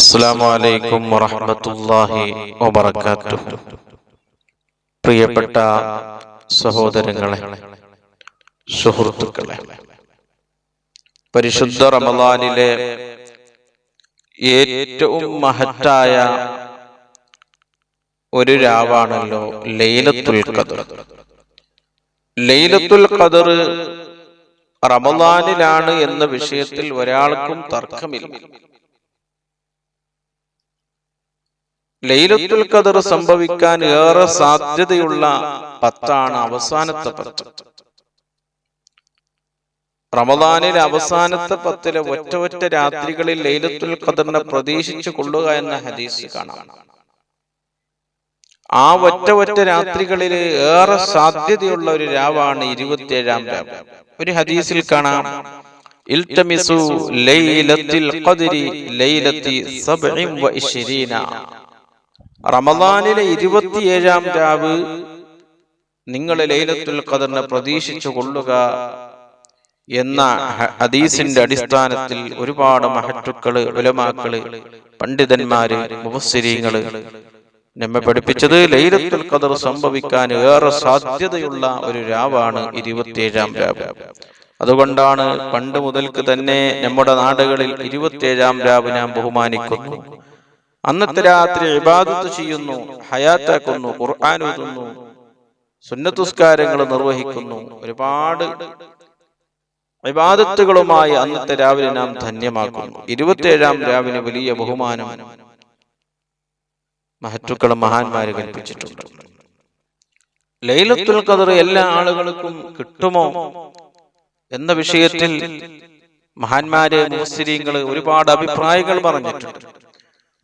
അസ്സാം വലൈക്കും വറഹമത്തല്ലാഹി വബർക്കാത്തു പ്രിയപ്പെട്ട സഹോദരങ്ങളെ സുഹൃത്തുക്കളെ പരിശുദ്ധ റമദാനിലെ ഏറ്റവും മഹത്തായ ഒരു രാവാണല്ലോ ലൈലത്തുൽ ഖദർ. ലൈലത്തുൽ ഖദർ റമദാനിലാണ് എന്ന വിഷയത്തിൽ ഒരാൾക്കും തർക്കമില്ല. ലൈലത്തുൽ ഖദർ സംഭവിക്കാൻ ഏറെ സാധ്യതയുള്ള പത്താണ് അവസാനത്തെ പത്ത്. റമദാനിലെ അവസാനത്തെ പത്തിലെ ഒറ്റ ഒറ്റ രാത്രികളിൽ ലൈലത്തുൽ ഖദറിനെ പ്രതീക്ഷിച്ചു കൊള്ളുക എന്ന ഹദീസ് കാണാം. ആ ഒറ്റ ഒറ്റ രാത്രികളിൽ ഏറെ സാധ്യതയുള്ള ഒരു രാവാണ് ഇരുപത്തിയേഴാം രാവ്. ഒരു ഹദീസിൽ കാണാം. ഇൽതമിസു ലൈലത്തിൽ ഖദ്രി ലൈലത്തി സബ്ഇം വ ഇശ്രീന റമദാനിലെ ഇരുപത്തിയേഴാം രാവ് നിങ്ങളെ ലൈലത്തുൽ ഖദറിനെ പ്രതീക്ഷിച്ചു കൊള്ളുക എന്ന ഹദീസിന്റെ അടിസ്ഥാനത്തിൽ ഒരുപാട് മഹറ്റുക്കൾ ഉലമാക്കൾ പണ്ഡിതന്മാര് മുബസ്സിരീങ്ങൾ നമ്മെ പഠിപ്പിച്ചത് ലൈലത്തുൽ ഖദർ സംഭവിക്കാൻ ഏറെ സാധ്യതയുള്ള ഒരു രാവാണ് ഇരുപത്തിയേഴാം രാവ്. അതുകൊണ്ടാണ് പണ്ട് മുതൽക്ക് തന്നെ നമ്മുടെ നാടുകളിൽ ഇരുപത്തിയേഴാം രാവ് ഞാൻ ബഹുമാനിക്കുന്നു. അന്നത്തെ രാത്രി ഇബാദത്ത് ചെയ്യുന്നു ഹയാത്താക്കുന്നു ഖുർആൻ ഓതുന്നു സുന്നത്തുസ്കാരങ്ങൾ നിർവഹിക്കുന്നു. ഒരുപാട് വിവാദത്തുകളുമായി അന്നത്തെ രാവിലെ നാം ധന്യമാക്കുന്നു. ഇരുപത്തിയേഴാം രാവിലെ വലിയ ബഹുമാനം മഹറ്റുക്കളും മഹാന്മാര് കൽപ്പിച്ചിട്ടുണ്ട്. ലൈലത്തുൽ ഖദർ എല്ലാ ആളുകൾക്കും കിട്ടുമോ? എന്ന വിഷയത്തിൽ മഹാന്മാരെ മുസ്ലിങ്ങൾ ഒരുപാട് അഭിപ്രായങ്ങൾ പറഞ്ഞിട്ടുണ്ട്.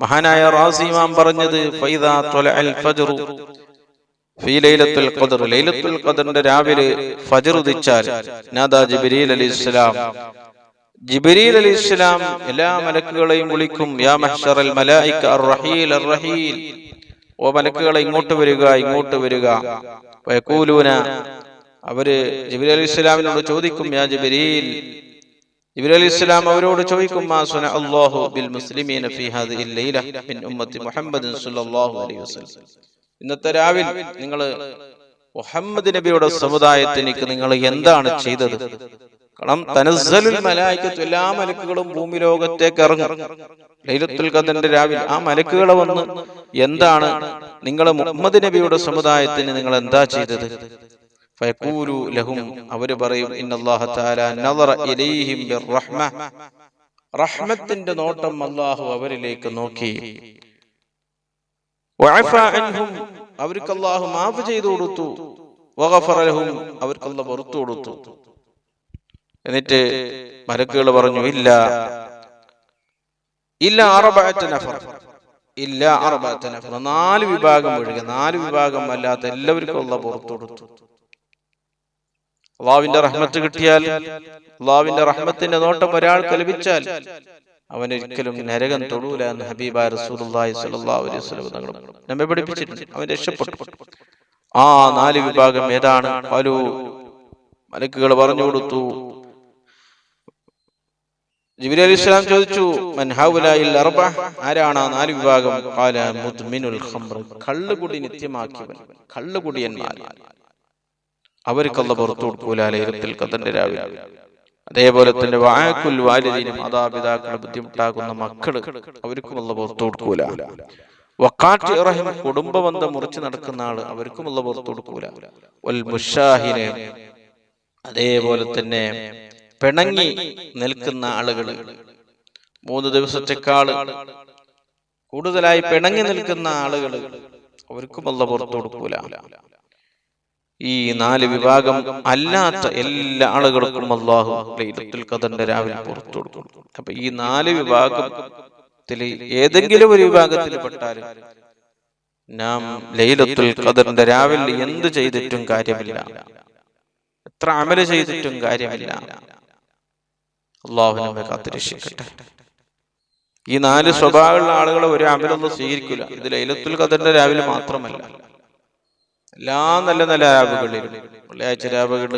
മഹാനായ റാസിമാം പറഞ്ഞത് ഫൈദാ ത്വലഅൽ ഫജ്റു. ഫീ ലൈലത്തുൽ ഖദർ. ലൈലത്തുൽ ഖദറിന്റെ രാവിലെ ഫജ്ർ ഉദിച്ചാൽ നാദാ ജിബ്രീൽ അലൈഹിസ്സലാം ജിബ്രീൽ അലൈഹിസ്സലാം എല്ലാ മലക്കുകളെയും വിളിക്കും യാ മഹ്ശറൽ മലായിക അർറഹീൽ അർറഹീൽ. ഓ മലക്കുകളെ ഇങ്ങോട്ട് വരിക ഇങ്ങോട്ട് വരിക. വയക്കൂലൂന അവർ ജിബ്രീൽ അലൈഹിസ്സലാമിനോട് ചോദിക്കും യാ ജിബ്രീൽ. ജിബ്രീൽ ഇസ്ലാം അവരോട് ചോദിക്കും മാ സുന അല്ലാഹു ബിൽ മുസ്ലിമീന ഫീ ഹാദിഹിൽ ലൈല മിൻ ഉമ്മത്തി മുഹമ്മദ് സ്വല്ലല്ലാഹു അലൈഹി വസല്ലം. ഇന്നത്തെ രാവിൽ നിങ്ങൾ മുഹമ്മദ് നബിയുടെ സമുദായത്തിനിക്ക് നിങ്ങൾ എന്താണ് ചെയ്തത്? കാരണം തനസ്സലുൽ മലായിക്കത്ത് എല്ലാ മലക്കുകളും ഭൂമി ലോകത്തേക്ക് ഇറങ്ങും. ലൈലത്തുൽ ഖദറിന്റെ രാവിലെ ആ മലക്കുകളെ വന്ന് എന്താണ് നിങ്ങൾ മുഹമ്മദ് നബിയുടെ സമുദായത്തിന് നിങ്ങൾ എന്താ ചെയ്തത്? ഫയഖൂലു ലഹും. അവർ പറയും ഇന്നല്ലാഹ തആല നദറ ഇലൈഹിം ബിർറഹ്മ റഹ്മത്തിന്റെ നോട്ടം അല്ലാഹു അവരിലേക്ക് നോക്കി. വഅഫ അൻഹും. അവർക്ക് അല്ലാഹു മാഫ് ചെയ്തു കൊടുത്തു. വഗഫറ ലഹും. അവർക്ക് അല്ലാഹു പുറത്തു കൊടുത്തു. എന്നിട്ട് മലക്കുകൾ പറഞ്ഞു ഇല്ല. ഇല്ല. അറബഅത്ത് നഫർ. ഇല്ല അറബഅത്ത് നഫർ. നാല് വിഭാഗം ഒഴികെ നാല് വിഭാഗം അല്ലാത്ത എല്ലാവർക്കും അല്ലാഹു പുറത്തു കൊടുത്തു. അള്ളാവിന്റെ റഹ്മത്ത് കിട്ടിയാൽ അള്ളാവിന്റെ റഹ്മത്തിന്റെ നോട്ടം ഒരാൾക്ക് ലഭിച്ചാൽ അവൻ ഒരിക്കലും നരകം തൊടൂല എന്ന് ഹബീബ തങ്ങൾ നമ്മെ പഠിപ്പിച്ചിട്ടുണ്ട്. അവൻ രക്ഷപ്പെട്ടു ആ നാല് വിഭാഗം ഏതാണ്? പലു മലക്കുകൾ പറഞ്ഞു കൊടുത്തു. ജിബിരി അലി ഇസ്ലാം ചോദിച്ചു ആരാണ് ആ നാല് വിഭാഗം? കള്ളുകുടി നിത്യമാക്കിയവൻ. കള്ളുകുടിയന്മാർ. അവർക്കല്ല പുറത്തു കൊടുക്കൂല ലൈലത്തിൽ കതന്റെ രാവിലെ. അതേപോലെ തന്നെ വായക്കുൽ വാലിദീനും മാതാപിതാക്കളെ ബുദ്ധിമുട്ടാക്കുന്ന മക്കൾ അവർക്കും അല്ല പുറത്തു കൊടുക്കൂല. വക്കാറ്റ് ഇറഹിം കുടുംബബന്ധം മുറിച്ച് നടക്കുന്ന ആൾ അവർക്കും അല്ല പുറത്തു കൊടുക്കൂല. മുഷാഹിനെ അതേപോലെ തന്നെ പിണങ്ങി നിൽക്കുന്ന ആളുകൾ മൂന്ന് ദിവസത്തെക്കാൾ കൂടുതലായി പിണങ്ങി നിൽക്കുന്ന ആളുകൾ അവർക്കും അല്ല പുറത്തു കൊടുക്കൂല. ഈ നാല് വിഭാഗം അല്ലാത്ത എല്ലാ ആളുകൾക്കും അള്ളാഹു ലൈലത്തുൽ ഖദറിന്റെ രാവിലെ പുറത്തു കൊടുക്കും. അപ്പൊ ഈ നാല് വിഭാഗത്തിൽ ഏതെങ്കിലും ഒരു വിഭാഗത്തിൽ പെട്ടാൽ നാം ലൈലത്തുൽ ഖദറിന്റെ രാവിലെ എന്ത് ചെയ്തിട്ടും കാര്യമില്ല. എത്ര അമൽ ചെയ്തിട്ടും കാര്യമില്ല. അള്ളാഹു നമ്മെ കാത്തിരക്ഷിക്കട്ടെ. ഈ നാല് സ്വഭാവമുള്ള ആളുകളെ ഒരു അമലൊന്നും സ്വീകരിക്കില്ല ഇത് ലൈലത്തുൽ ഖദറിന്റെ രാവിലെ മാത്രമല്ല. എല്ലാ നല്ല നല്ല രാവുകളിലും വെള്ളിയാഴ്ച രാവുകൾ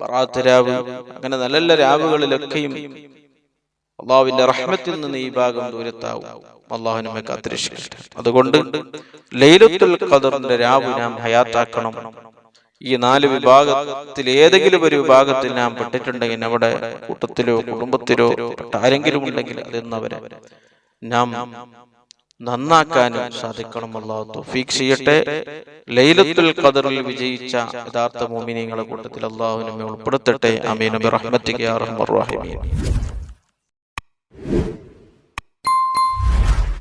ബറാത്ത് രാവ് അങ്ങനെ നല്ല നല്ല രാവുകളിലൊക്കെയും അള്ളാഹുവിന്റെ റഹ്മത്തിൽ നിന്ന് ഈ ഭാഗം ദൂരത്താവും. അള്ളാഹു നമ്മെ കാത്തിരക്ഷിക്കട്ടെ. അതുകൊണ്ട് ലൈലത്തുൽ ഖദറിന്റെ രാവ് നാം ഹയാത്താക്കണം. ഈ നാല് വിഭാഗത്തിൽ ഏതെങ്കിലും ഒരു വിഭാഗത്തിൽ നാം പെട്ടിട്ടുണ്ടെങ്കിൽ നമ്മുടെ കൂട്ടത്തിലോ കുടുംബത്തിലോ ആരെങ്കിലും ഉണ്ടെങ്കിൽ അതെന്നവരെ നാം നന്നാക്കാനും സാധിക്കണം അള്ളാഹു തൗഫീഖ് ചെയ്യട്ടെ. ലൈലത്തുൽ ഖദറിൽ വിജയിച്ച യഥാർത്ഥ മോമിനിയങ്ങളെ കൂട്ടത്തിൽ അള്ളാഹു നമ്മെ ഉൾപ്പെടുത്തട്ടെ. അമീൻ റഹ്മത്തിക്ക് റഹീമീൻ.